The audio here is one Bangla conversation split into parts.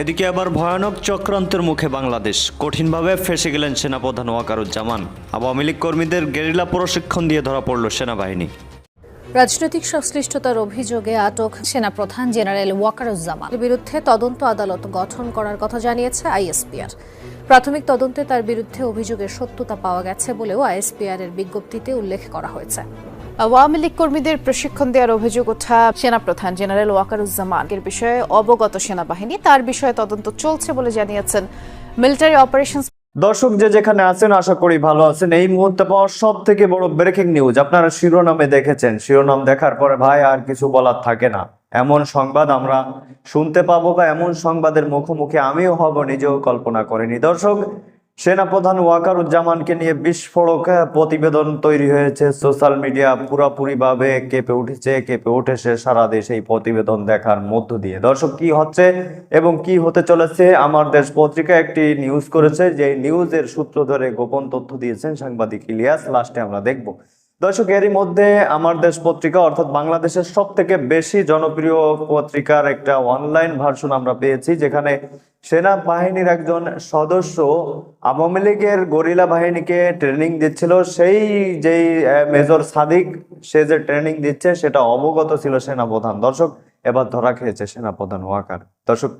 এদিকে আবার ভয়ানক চক্রান্তের মুখে বাংলাদেশ। কঠিনভাবে ফেসে গেলেন সেনাপ্রধান ওয়াকারুজ্জামান। আওয়ামী লীগ কর্মীদের গেরিলা প্রশিক্ষণ দিয়ে ধরা পড়ল সেনাবাহিনী। রাজনৈতিক সংশ্লিষ্টতার অভিযোগে আটক সেনাপ্রধান জেনারেল ওয়াকারুজ্জামানের বিরুদ্ধে তদন্ত আদালত গঠন করার কথা জানিয়েছে আইএসপিআর। প্রাথমিক তদন্তে তার বিরুদ্ধে অভিযোগের সত্যতা পাওয়া গেছে বলেও আইএসপিআর এর বিজ্ঞপ্তিতে উল্লেখ করা হয়েছে। আওয়ামী লীগ কর্মীদের প্রশিক্ষণ দেওয়ার অভিযোগ ওঠা সেনাপ্রধান জেনারেল ওয়াকারুজ্জামান। এর বিষয়ে অবগত সেনাবাহিনী, তার বিষয়ে তদন্ত চলছে বলে জানিয়েছেন মিলিটারি অপারেশনস। দর্শক যে যেখানে আছেন, আশা করি ভালো আছেন। এই মুহূর্তে পাওয়া সব থেকে বড় ব্রেকিং নিউজ আপনারা শিরোনামে দেখেছেন। শিরোনাম দেখার পরে, ভাই, আর কিছু বলার থাকে না। এমন সংবাদ আমরা শুনতে পাবো বা এমন সংবাদের মুখোমুখি আমিও হব, নিজেও কল্পনা করিনি। দর্শক সেনাপ্রধান ওয়াকারুজ্জামানকে নিয়ে বিস্ফোরক প্রতিবেদন তৈরি হয়েছে। সোশ্যাল মিডিয়া পুরাপুরি ভাবে কেঁপে উঠেছে কেঁপে উঠেছে সারা দেশ এই প্রতিবেদন দেখার মধ্য দিয়ে। দর্শক, কি হচ্ছে এবং কি হতে চলেছে? আমার দেশ পত্রিকা একটি নিউজ করেছে যে নিউজের সূত্র ধরে গোপন তথ্য দিয়েছেন সাংবাদিক ইলিয়াস। লাস্টে আমরা দেখব। দর্শক, এরই মধ্যে আমার দেশ পত্রিকা অর্থাৎ বাংলাদেশের সব থেকে বেশি জনপ্রিয় পত্রিকার একটা অনলাইন ভার্সন আমরা পেয়েছি, যেখানে সেনাবাহিনীর একজন সদস্য আওয়ামী লীগের গরিলা বাহিনীকে ট্রেনিং দিচ্ছিল। সেই যেই মেজর সাদিক, সে যে ট্রেনিং দিচ্ছে, সেটা অবগত ছিল সেনাপ্রধান। দর্শক, এবার ধরা খেয়েছে সেনাপ্রধান ওয়াকার। দর্শক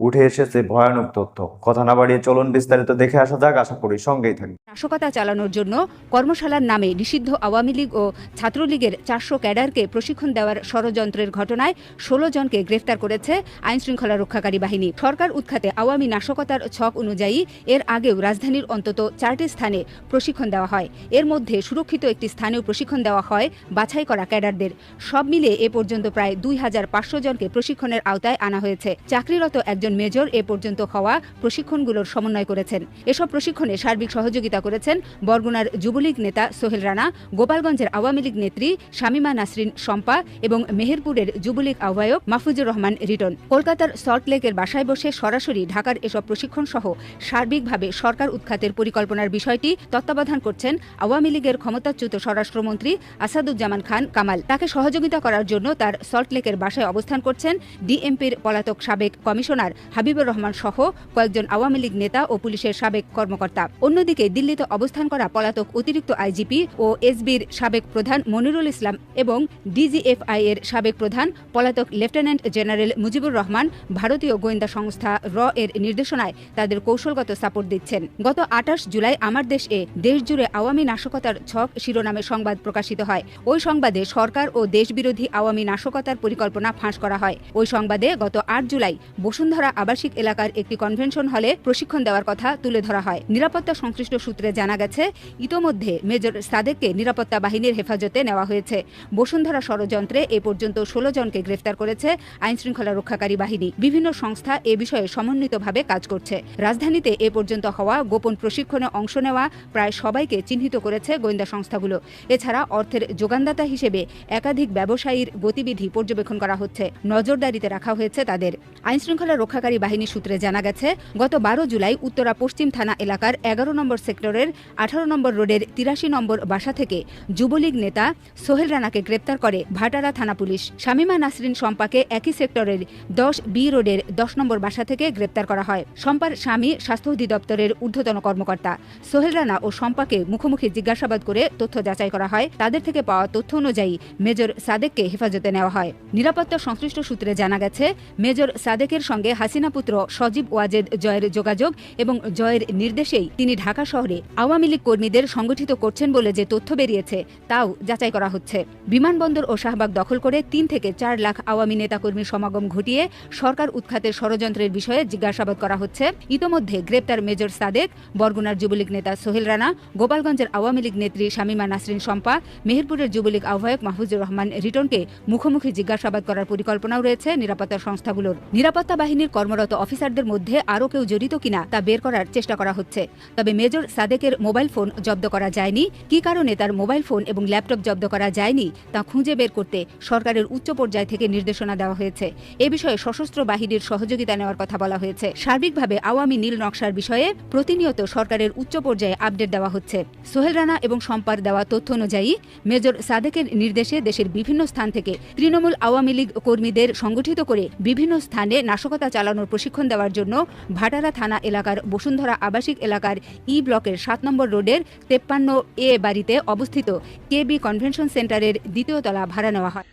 উঠে এসেছে ভয়ানক তথ্য। কথা না বাড়িয়ে চলুন বিস্তারিত দেখে আসা যাক, আশা করি সঙ্গেই থাকবে। নাশকতা চালানোর জন্য কর্মশালার নামে নিষিদ্ধ আওয়ামী লীগ ও ছাত্রলীগের চারশো ক্যাডারকে প্রশিক্ষণ দেওয়ার ষড়যন্ত্রের ঘটনায় ষোলো জনকে গ্রেফতার করেছে আইন শৃঙ্খলা রক্ষাকারী বাহিনী। সরকার উৎখাতে আওয়ামী নাশকতার ছক অনুযায়ী এর আগেও রাজধানীর অন্তত চারটি স্থানে প্রশিক্ষণ দেওয়া হয়। এর মধ্যে সুরক্ষিত একটি স্থানেও প্রশিক্ষণ দেওয়া হয় বাছাই করা ক্যাডারদের। সব মিলিয়ে এ পর্যন্ত প্রায় দুই হাজার পাঁচশো জনকে প্রশিক্ষণের আওতায় আনা হয়েছে। চাকরিরত একজন মেজর এ পর্যন্ত হওয়া প্রশিক্ষণগুলোর সমন্বয় করেছেন। এসব প্রশিক্ষণে সার্বিক সহযোগিতা করেছেন বরগুনার যুবলীগ নেতা সোহেল রানা, গোপালগঞ্জের আওয়ামী লীগ নেত্রী শামিমা নাসরিন শম্পা এবং মেহেরপুরের যুবলীগ আহ্বায়ক মাহফুজুর রহমান রিটন। কলকাতার সল্টলেকের বাসায় বসে সরাসরি ঢাকার এসব প্রশিক্ষণ সহ সার্বিকভাবে সরকার উৎখাতের পরিকল্পনার বিষয়টি তত্ত্বাবধান করছেন আওয়ামী লীগের ক্ষমতাচ্যুত স্বরাষ্ট্রমন্ত্রী আসাদুজ্জামান খান কামাল। তাকে সহযোগিতা করার জন্য তার সল্টলেকের বাসায় অবস্থান করছেন ডিএমপির পলাতক সাবেক কমিশনার হাবিবুর রহমান সহ কয়েকজন আওয়ামী লীগ নেতা ও পুলিশের সাবেক কর্মকর্তা। অন্যদিকে দিল্লিতে অবস্থান করা পলাতক অতিরিক্ত আইজিপি ও এসবির সাবেক প্রধান মনিরুল ইসলাম এবং ডিজিএফআই এর সাবেক প্রধান পলাতক লেফটেন্যান্ট জেনারেল মুজিবুর রহমান ভারতীয় গোয়েন্দা সংস্থা র এর নির্দেশনায় তাদের কৌশলগত সাপোর্ট দিচ্ছেন। গত আঠাশ জুলাই আমার দেশ এ দেশজুড়ে আওয়ামী নাশকতার ছক শিরোনামে সংবাদ প্রকাশিত হয়। ওই সংবাদে সরকার ও দেশবিরোধী আওয়ামী নাশকতার পরিকল্পনা ফাঁস করা হয়। ওই সংবাদে গত আট জুলাই বসুন্ধরা আবাসিক এলাকার একটি কনভেনশন হলে প্রশিক্ষণ দেওয়ার কথা তুলে ধরা হয়। নিরাপত্তা সংশ্লিষ্ট সূত্রে জানা গেছে, ইতোমধ্যে মেজর সাদেককে নিরাপত্তা বাহিনীর হেফাজতে নেওয়া হয়েছে। বসুন্ধরা ষড়যন্ত্রে এ পর্যন্ত ষোলো জনকে গ্রেফতার করেছে আইন শৃঙ্খলা রক্ষাকারী বাহিনী। বিভিন্ন সংস্থা এ বিষয়ে সমন্বিতভাবে কাজ করছে। রাজধানীতে এ পর্যন্ত হওয়া গোপন প্রশিক্ষণে অংশ নেওয়া প্রায় সবাইকে চিহ্নিত করেছে গোয়েন্দা সংস্থাগুলো। এছাড়া অর্থের যোগানদাতা হিসেবে একাধিক ব্যবসায়ীর গতিবিধি পর্যবেক্ষণ করা হচ্ছে। নজরদারিতে রাখা হয়েছে তাদের। আইন শৃঙ্খলা রক্ষাকারী বাহিনী সূত্রে জানা গেছে, গত বারো জুলাই উত্তরা পশ্চিম থানা এলাকার এগারো নম্বর সেক্টরের আঠারো নম্বর রোডের তিরাশি নম্বর বাসা থেকে যুবলীগ নেতা সোহেল রানাকে গ্রেপ্তার করে ভাটারা থানা পুলিশ। শামিমা নাসরিন শম্পাকে একই সেক্টরের দশ বি রোডের দশ নম্বর বাসা থেকে গ্রেপ্তার করা হয়। শম্পার স্বামী, স্বাস্থ্য অধিদপ্তরের ঊর্ধ্বতন কর্মকর্তা। সোহেল রানা ও শম্পাকে মুখোমুখি জিজ্ঞাসাবাদ করে তথ্য যাচাই করা হয়। তাদের থেকে পাওয়া তথ্য অনুযায়ী মেজর সাদেককে হেফাজতে নেওয়া হয়। নিরাপত্তা সংশ্লিষ্ট সূত্রে জানা গেছে, মেজর সাদেকের সঙ্গে হাসিনা পুত্র সজীব ওয়াজেদ জয়ের যোগাযোগ এবং জয়ের নির্দেশেই তিনি ঢাকা শহরে আওয়ামী লীগ কর্মীদের সংগঠিত করছেন বলে যে তথ্য বেরিয়েছে, তাও যাচাই করা হচ্ছে। বিমানবন্দর ও শাহবাগ দখল করে তিন থেকে চার লাখ আওয়ামী নেতাকর্মীর সমাগম ঘটিয়ে সরকার উৎখাতের ষড়যন্ত্রের বিষয়ে জিজ্ঞাসাবাদ করা হচ্ছে। ইতোমধ্যে গ্রেপ্তার মেজর সাদেক, বরগুনার যুবলীগ নেতা সোহেল রানা, গোপালগঞ্জের আওয়ামী লীগ নেত্রী শামিমা নাসরিন শম্পা, মেহেরপুরের যুবলীগ আহ্বায়ক মাহফুজুর রহমান রিটনকে মুখোমুখি জিজ্ঞাসাবাদ করার পরিকল্পনাও রয়েছে নিরাপত্তা সংস্থাগুলোর। নিরাপত্তা বাহিনীর কর্মরত অফিসারদের মধ্যে আরও কেউ জড়িত কিনা তা বের করার চেষ্টা করা হচ্ছে। তবে মেজর সাদেকের মোবাইল ফোন জব্দ করা যায়নি। কি কারণে তার মোবাইল ফোন এবং ল্যাপটপ জব্দ করা যায়নি তা খুঁজে বের করতে সরকারের উচ্চ পর্যায় থেকে নির্দেশনা দেওয়া হয়েছে। এ বিষয়ে সশস্ত্র বাহিনীর সহযোগিতা নেওয়ার কথা বলা হয়েছে। সার্বিকভাবে আওয়ামী নীল নকশার বিষয়ে প্রতিনিয়ত সরকারের উচ্চ পর্যায়ে আপডেট দেওয়া হচ্ছে। সোহেল রানা এবং সম্পার দেওয়া তথ্য অনুযায়ী মেজর সাদেকের নির্দেশে দেশের বিভিন্ন স্থান থেকে তৃণমূল আওয়ামী লীগ কর্মীদের সংগঠিত করে বিভিন্ন স্থানে নাশকতা চালানোর প্রশিক্ষণ দেওয়ার জন্য ভাটারা থানা এলাকার বসুন্ধরা আবাসিক এলাকার ই ব্লকের সাত নম্বর রোডের তেপ্পান্ন এ বাড়িতে অবস্থিত কেবি কনভেনশন সেন্টারের দ্বিতীয় তলা ভাড়া নেওয়া হয়।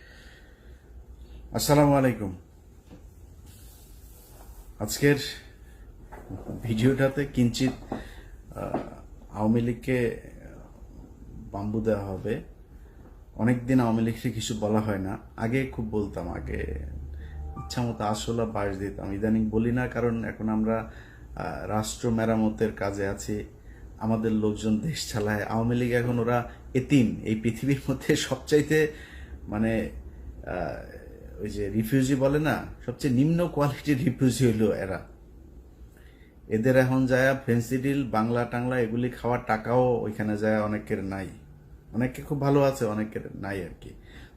আসসালামু আলাইকুম। আজকের ভিডিওটাতে কিঞ্চিত আওয়ামী লীগকে বাম্বু দেওয়া হবে। অনেকদিন আওয়ামী লীগকে কিছু বলা হয় না। আগে খুব বলতাম, আগে ইচ্ছা মতো আসলা বাস দিতাম ইদানিং বলি না, কারণ এখন আমরা রাষ্ট্র মেরামতের কাজে আছি, আমাদের লোকজন দেশ চালায়। আওয়ামী লীগ এখন ওরা এতিম। এই পৃথিবীর মধ্যে সবচাইতে মানে ওই যে রিফিউজি বলে না, সবচেয়ে নিম্ন কোয়ালিটির রিফিউজি হইল এরা। এদের এখন যায় ফেন্সিডিল বাংলা টাংলা এগুলি খাওয়ার টাকাও ওইখানে যায়, অনেকের নাই। অনেকে খুব ভালো আছে, অনেকের নাই আর কি।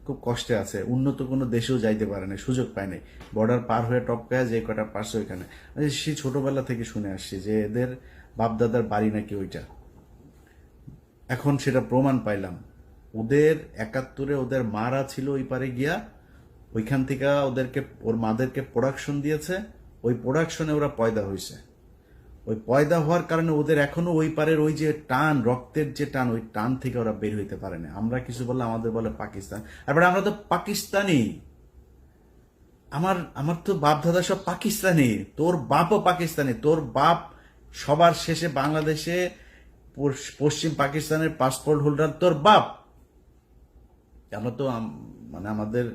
খুব কষ্টে আছে। উন্নত কোনো দেশেও যাইতে পারে না সুযোগ পায় নাই। বর্ডার পার হয়ে টপকায় যে কটা পারছে ওইখানে। সে ছোটবেলা থেকে শুনে আসছি যে এদের বাপদাদার বাড়ি নাকি ওইটা। এখন সেটা প্রমাণ পাইলাম। ওদের একাত্তরে ওদের মারা ছিল ওই পারে গিয়া, ওইখান থেকে ওদেরকে, ওর মাদেরকে প্রোডাকশন দিয়েছে। ওই প্রোডাকশনে ওরা পয়দা হয়েছে ওই পয়দা হওয়ার কারণে ওদের এখনও ওই পারের ওই যে টান, রক্তের যে টান, ওই টান থেকে ওরা বের হইতে পারে না। আমরা কিছু বললে আমাদের বলে পাকিস্তান। তারপরে আমরা তো পাকিস্তানি। আমার আমার তো বাপ দাদা সব পাকিস্তানি। তোর বাপও পাকিস্তানি। তোর বাপ সবার শেষে বাংলাদেশে পশ্চিম পাকিস্তানের পাসপোর্ট হোল্ডার তোর বাপ। আমরা তো মানে আমাদের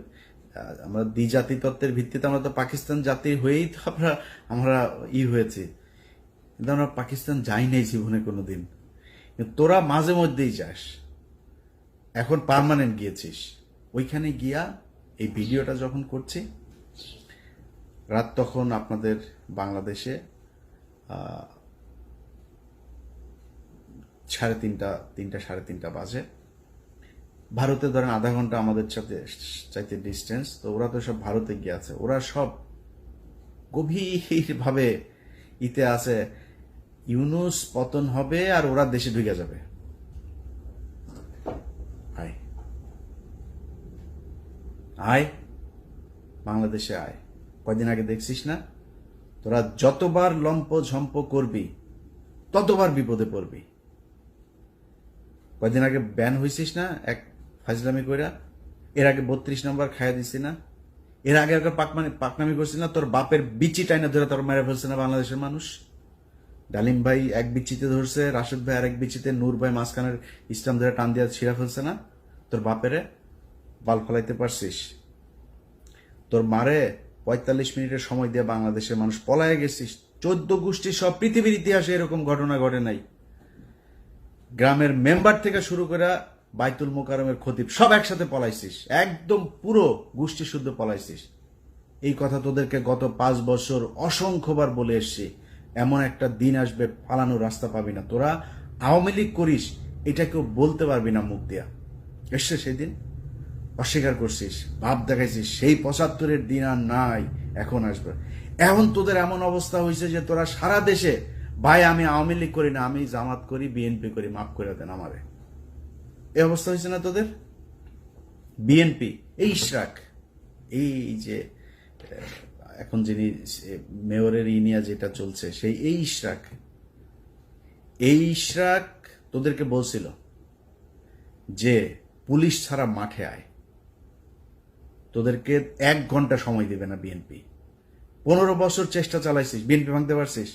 আমরা দ্বিজাতি তত্ত্বের ভিত্তিতে আমরা তো পাকিস্তান জাতি হয়েই তো আমরা আমরা ই হয়েছি। কিন্তু আমরা পাকিস্তান যাই নাই জীবনে কোনোদিন। কিন্তু তোরা মাঝে মধ্যেই যাস। এখন পার্মানেন্ট গিয়েছিস। ওইখানে গিয়া এই ভিডিওটা যখন করছি, রাত তখন আপনাদের বাংলাদেশে সাড়ে তিনটা তিনটা, সাড়ে তিনটা বাজে। ভারতে ধরেন আধা ঘণ্টা আমাদের সাথে চাইতে ডিস্টেন্স তো ওরা তো সব ভারতে গিয়ে আছে ওরা সব গভীরভাবে ইতে আছে। ইউনুস পতন হবে আর ওরা দেশে ঢুকে যাবে। আয়। আয়। বাংলাদেশে আয়। কয়দিন আগে দেখছিস না? তোরা যতবার লম্প ঝম্প করবি, ততবার বিপদে পড়বি। কয়দিন আগে ব্যান হয়েছিস না এক ফাজলামি কইরা? এর আগে বত্রিশ নম্বর খাইয়া দিছি না? এর আগে পাকমানি পাকনামি করছিস না? তোর বাপের বিচি টাইনা ধরে তোর মেরে ফেলছে না বাংলাদেশের মানুষ? ডালিম ভাই এক বিচিতে ধরছে, রাশেদ ভাই আর এক বিচিতে নূর ভাই মাঝখানের ইসলাম ধরে টান দিয়া ছিঁড়া ফেলছে না? তোর বাপেরে বাল ফলাইতে পারছিস? তোর মারে পঁয়তাল্লিশ মিনিটের সময় দিয়ে বাংলাদেশের মানুষ পলায় গেছিস। চোদ্দ গোষ্ঠী সব পৃথিবীর ইতিহাসে এরকম ঘটনা ঘটে নাই। গ্রামের মেম্বার থেকে শুরু করে বাইতুল মোকারমের খতিব সব একসাথে পলাইছিস। একদম পুরো গোষ্ঠী শুদ্ধ পলাইছিস। এই কথা তোদেরকে গত পাঁচ বছর অসংখ্যবার বলে এসছি। এমন একটা দিন আসবে, পালানোর রাস্তা পাবি না। তোরা আওয়ামী লীগ করিস এটা কেউ বলতে পারবি না মুখ দিয়া। এসছে সেদিন অস্বীকার করছিস, ভাব দেখাইছিস, সেই পঁচাত্তরের দিন আর নাই, এখন আসবে। এখন তোদের এমন অবস্থা হয়েছে যে তোরা সারা দেশে, ভাই, আমি আওয়ামী লীগ করি না, আমি জামাত করি, বিএনপি করি, মাফ করে দেন আমারে। এই অবস্থা হয়েছে না তোদের? বিএনপি, এই ইশরাক এই যে এখন যিনি মেয়রের ইনিয়া যেটা চলছে, সেই এই ইশরাক। এই ইশরাক তোদেরকে বলছিল যে, পুলিশ ছাড়া মাঠে আয়। তোদেরকে এক ঘণ্টা সময় দিবে না বিএনপি পনেরো বছর চেষ্টা চালাইছিস বিএনপি ভাঙতে পারছিস,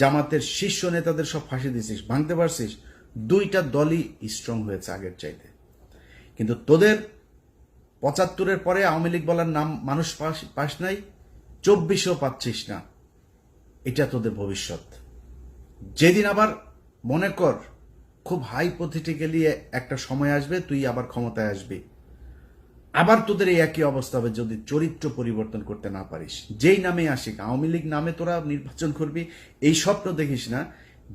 জামাতের শীর্ষ নেতাদের সব ফাঁসি দিছিস, ভাঙতে পারছিস, দুইটা দলই স্ট্রং হয়েছে আগের চাইতে। কিন্তু তোদের পঁচাত্তরের পরে আওয়ামী লীগ বলার নাম মানুষ পাস নাই চব্বিশও পাচ্ছিস না। এটা তোদের ভবিষ্যৎ। যেদিন আবার মনে কর, খুব হাইপোথেটিক্যালি একটা সময় আসবে, তুই আবার ক্ষমতায় আসবি। আবার তোদের এই একই অবস্থা হবে যদি চরিত্র পরিবর্তন করতে না পারিস। যেই নামে আসিক, আওয়ামী লীগ নামে তোরা নির্বাচন করবি, এই স্বপ্ন দেখিস না,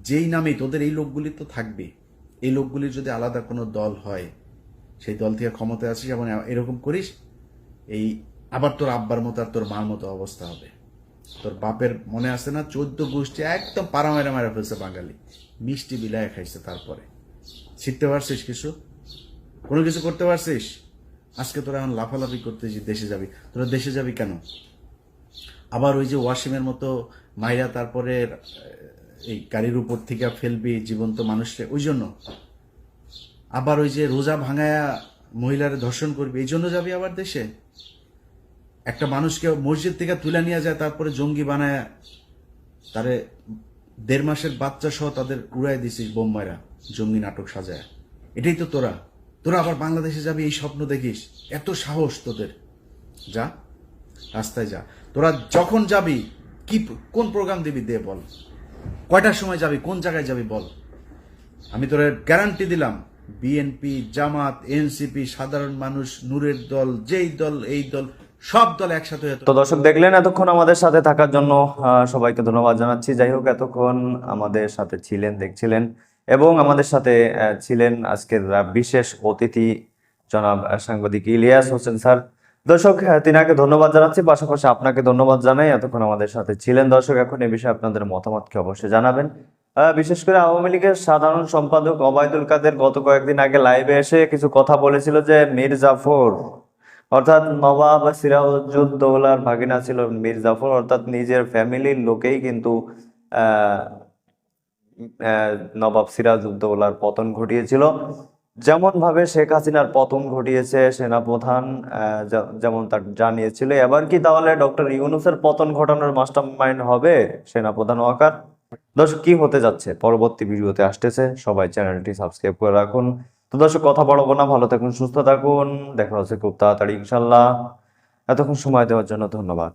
যেই নামে তোদের এই লোকগুলি তো থাকবে। এই লোকগুলির যদি আলাদা কোনো দল হয়, সেই দল থেকে ক্ষমতায় আসিস এবং এরকম করিস, এই আবার তোর আব্বার মতো আর তোর মার মতো অবস্থা হবে। তোর বাপের মনে আছে না, চোদ্দ গোষ্ঠী একদম পাড়া মেরা মেরা ফেলছে বাঙালি। মিষ্টি বিলায় খাইছে তারপরে। শিখতে পারছিস কিছু? কোনো কিছু করতে পারছিস? আজকে তোরা এখন লাফালাফি করতেছিস, দেশে যাবি। তোরা দেশে যাবি কেন? আবার ওই যে ওয়াসিমের মতো মাইরা তারপরে এই গাড়ির উপর থেকে ফেলবি জীবন্ত মানুষকে, ওই জন্য। আবার ওই যে রোজা ভাঙায়া মহিলারে ধর্ষণ করবি, এই জন্য যাবি আবার দেশে? একটা মানুষকে মসজিদ থেকে তুলে নিয়ে যায়, তারপরে জঙ্গি বানায়, তারে দেড় মাসের বাচ্চা সহ তাদের উড়াই দিছিস বোম্বাইরা, জঙ্গি নাটক সাজায়। এটাই তো তোরা। তোরা আবার বাংলাদেশে যাবি, এই স্বপ্ন দেখিস। এত সাহস তোদের। যা, রাস্তায় যা। তোরা যখন যাবি, কি, কোন প্রোগ্রাম দিবি দে বল। কয়টার সময় যাবি, কোন জায়গায় যাবি বল। আমি তোরা গ্যারান্টি দিলাম বিএনপি জামাত এনসিপি সাধারণ মানুষ, নূরের দল, যেই দল, এই দল সব দল একসাথে তো দর্শক দেখলেন, এতক্ষণ আমাদের সাথে থাকার জন্য সবাইকে ধন্যবাদ জানাচ্ছি। যাই হোক, এতক্ষণ আমাদের সাথে ছিলেন, দেখছিলেন এবং আমাদের সাথে ছিলেন আজকের বিশেষ অতিথি জনাব সাংবাদিক ইলিয়াস হোসেন স্যার। দর্শক তিনাকে ধন্যবাদ জানাচ্ছি। পাশাপাশি আপনাকে ধন্যবাদ জানাই এতক্ষণ আমাদের সাথে ছিলেন। দর্শক, এখন এই বিষয়ে আপনাদের মতামতকে অবশ্যই জানাবেন। বিশেষ করে আওয়ামী লীগের সাধারণ সম্পাদক ওবায়দুল কাদের গত কয়েকদিন আগে লাইভে এসে কিছু কথা বলেছিল যে মীর জাফর অর্থাৎ নবাব সিরাজউদ্দৌলার ভাগিনা ছিল মীর জাফর। অর্থাৎ নিজের ফ্যামিলির লোকেই কিন্তু নবাব সিরাজউদ্দৌলার পতন ঘটিয়েছিল। যেমন ভাবে শেখ হাসিনার পতন ঘটিয়েছে, সেনাপ্রধান যেমন তার জানিয়েছিল। এবার কি তাহলে ডক্টর ইউনুসের পতন ঘটানোর মাস্টার মাইন্ড হবে? সেনাপ্রধান ওয়াকার। দর্শক, কি হতে যাচ্ছে? পরবর্তী ভিডিওতে আসতেছে। সবাই চ্যানেলটি সাবস্ক্রাইব করে রাখুন। তো দর্শক, কথা বাড়াবো না, ভালো থাকুন, সুস্থ থাকুন, দেখা হচ্ছে খুব তাড়াতাড়ি ইনশাল্লাহ। এতক্ষণ সময় দেওয়ার জন্য ধন্যবাদ।